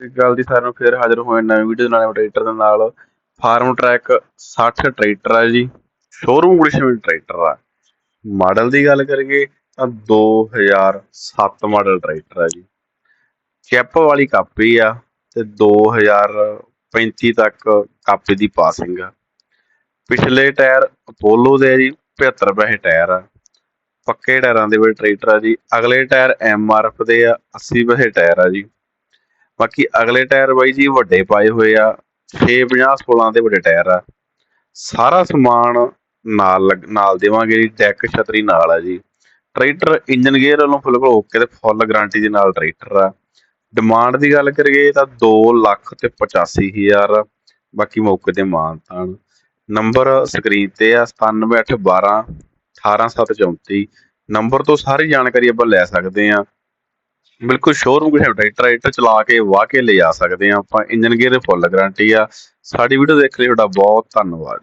ਸਤਿ ਸ਼੍ਰੀ ਅਕਾਲ ਸਾਰਿਆਂ ਨੂੰ ਫੇਰ ਹਾਜ਼ਰ ਹੋਏ ਨਵੀਂ ਵੀਡੀਓ ਨਾਲ ਟਰੈਕਟਰ ਦੇ ਨਾਲ। ਫਾਰਮ ਟਰੈਕ 60 ਟਰੈਕਟਰ ਆ ਜੀ। ਸ਼ੋਰੂਮ ਕੰਡੀਸ਼ਨ ਟਰੈਕਟਰ ਆ। ਮਾਡਲ ਦੀ ਗੱਲ ਕਰੀਏ ਤਾਂ 2007 ਮਾਡਲ ਟਰੈਕਟਰ ਆ ਜੀ। ਚੈਪ ਵਾਲੀ ਕਾਪੀ ਆ ਤੇ 2035 ਤੱਕ ਕਾਪੀ ਦੀ ਪਾਸਿੰਗ ਆ। ਪਿਛਲੇ ਟਾਇਰ ਅਪੋਲੋ ਦੇ ਆ ਜੀ 75 ਪੈਸੇ ਟਾਇਰ ਆ। ਪੱਕੇ ਟਾਇਰਾਂ ਦੇ ਵਿੱਚ ਟਰੈਕਟਰ ਆ ਜੀ। ਅਗਲੇ ਟਾਇਰ ਐਮਆਰਐਫ ਦੇ ਆ 80 ਪੈਸੇ ਟਾਇਰ ਆ ਜੀ। ਬਾਕੀ ਅਗਲੇ ਟਾਇਰ ਬਾਈ ਜੀ ਵੱਡੇ ਪਾਏ ਹੋਏ ਆ 650 16 ਦੇ ਵੱਡੇ ਟਾਇਰ ਆ। ਸਾਰਾ ਸਮਾਨ ਨਾਲ ਲੱਗ- ਨਾਲ ਦੇਵਾਂਗੇ ਜੀ ਡੈਕ ਛਤਰੀ ਨਾਲ ਆ ਜੀ। ਟਰੈਕਟਰ ਇੰਜਨ ਗੇਅਰ ਵੱਲੋਂ ਫੁੱਲ ਬਿਲਕੁਲ ਓਕੇ ਤੇ ਫੁੱਲ ਗਾਰੰਟੀ ਦੇ ਨਾਲ ਟਰੈਕਟਰ ਆ। ਡਿਮਾਂਡ ਦੀ ਗੱਲ ਕਰੀਏ ਤਾਂ 2 ਲੱਖ ਤੇ 85000 ਆ। ਬਾਕੀ ਮੌਕੇ ਤੇ ਮਾਨਤਾਨ ਨੰਬਰ ਸਕਰੀਨ ਤੇ ਆ 9712 18734 ਨੰਬਰ ਤੋਂ ਸਾਰੀ ਜਾਣਕਾਰੀ ਆਪਾਂ ਲੈ ਸਕਦੇ ਆ। ਬਿਲਕੁਲ ਸ਼ੋਰੂਮ ਕੋਈ ਟਰੈਕਟਰ ਟਰੈਕਟਰ ਚਲਾ ਕੇ, ਵਾਹ ਕੇ ਲੈ ਜਾ ਸਕਦੇ ਆ ਆਪਾਂ ਇੰਜਨ ਗੇਅਰ ਫੁੱਲ ਗਾਰੰਟੀ ਆ। ਸਾਡੀ ਵੀਡੀਓ ਦੇਖ ਲਈ, ਤੁਹਾਡਾ ਬਹੁਤ ਧੰਨਵਾਦ।